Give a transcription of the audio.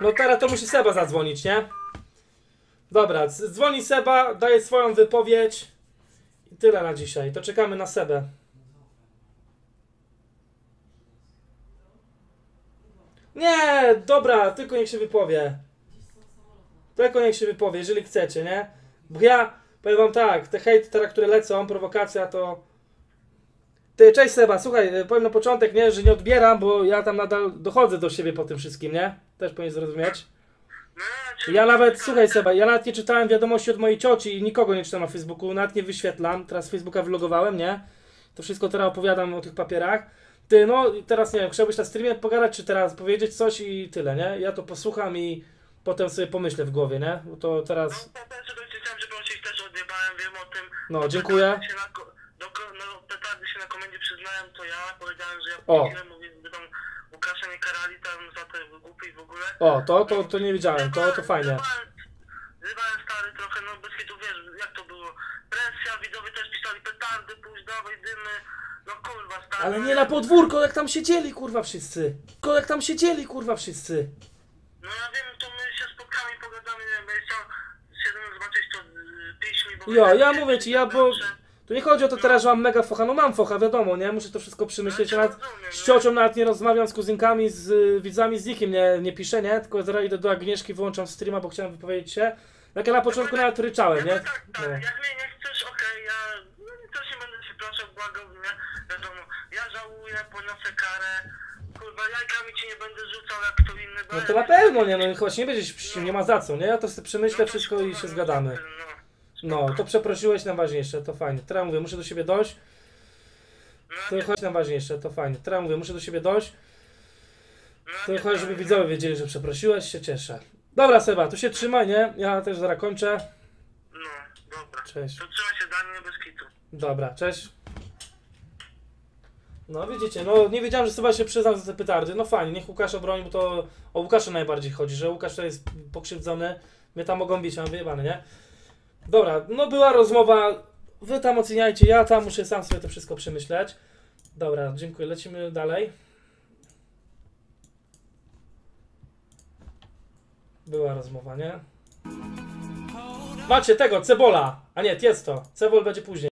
No teraz to musi Seba zadzwonić, nie? Dobra, dzwoni Seba, daje swoją wypowiedź. I tyle na dzisiaj. To czekamy na Sebę. Nie, dobra, tylko niech się wypowie. Tylko niech się wypowie, jeżeli chcecie, nie? Bo ja powiem wam tak, te hejty teraz, które lecą, prowokacja to... Ty, cześć Seba, słuchaj, y, powiem na początek, nie, że nie odbieram, bo ja tam nadal dochodzę do siebie po tym wszystkim, nie? Też powinien zrozumieć. Ja nawet, słuchaj Seba, ja nawet nie czytałem wiadomości od mojej cioci i nikogo nie czytam na Facebooku, nawet nie wyświetlam, teraz Facebooka wylogowałem, nie? To wszystko teraz opowiadam o tych papierach. Ty, no teraz nie wiem, chciałbyś na streamie pogadać, czy teraz powiedzieć coś i tyle, nie? Ja to posłucham i potem sobie pomyślę w głowie, nie? Bo to teraz, No, po pierwsze to chciałem przeprosić, też odjebałem, wiem o tym. no, dziękuję. Petardy się na, no, się na komendzie przyznałem, to ja powiedziałem, że ja płaciłem, mówię, że tam Łukasza nie karali tam za te wygłupy i w ogóle. O, to, to, to nie wiedziałem, to, to fajnie. Zrywałem, stary trochę, no bez kitu, wiesz, jak to było. Presja, widzowie też pisali petardy, pójdź, dawaj dymy. No kurwa, stary. Ale no nie na podwórko, jak tam siedzieli, kurwa, wszyscy. Tylko jak tam siedzieli, kurwa, wszyscy. No ja wiem, to my się spotkamy i pogadamy, nie wiem, będę chciał się zobaczyć to y, piśmi, bo... Jo, ja mówię ci, ja bo... Tu nie chodzi o to teraz, że mam mega focha, no mam focha, wiadomo, nie? Muszę to wszystko przemyśleć, ja nawet z ciocią nawet nie rozmawiam, z kuzynkami, z y, widzami, z nikim nie, nie piszę, nie? Tylko zaraz idę do Agnieszki, wyłączam streama, bo chciałem wypowiedzieć się. Jak ja na początku nawet ryczałem, nie? No tak, tak, No. jak mnie nie chcesz, okej, ja no, też nie będę się przepraszał, błagał, nie? Wiadomo, ja żałuję, poniosę karę, kurwa, jajkami ci nie będę rzucał jak kto inny. bo No to na pewno, nie? No choć nie będziesz przy nie ma za co, nie? Ja to sobie przemyślę No wszystko i się no, zgadamy. No, No, to przeprosiłeś najważniejsze, to fajnie. Teraz mówię, muszę do siebie dojść. To chodź najważniejsze, to fajnie. Teraz mówię, muszę do siebie dojść. To chodź, żeby widzowie wiedzieli, że przeprosiłeś, się cieszę. Dobra Seba, to się trzymaj, nie? Ja też zaraz kończę. No, dobra. Cześć. To trzyma się Daniel bez kitu. Dobra, cześć. No widzicie, no nie wiedziałem, że Seba się przyznał za te petardy. No fajnie, niech Łukasz obroni, bo to o Łukasza najbardziej chodzi, że Łukasz to jest pokrzywdzony. My tam mogą bić, mam wyjebane, nie? Dobra, no była rozmowa. Wy tam oceniajcie, ja tam muszę sam sobie to wszystko przemyśleć. Dobra, dziękuję. Lecimy dalej. Była rozmowa, nie? Macie tego, cebola! A nie, jest to. Cebol będzie później.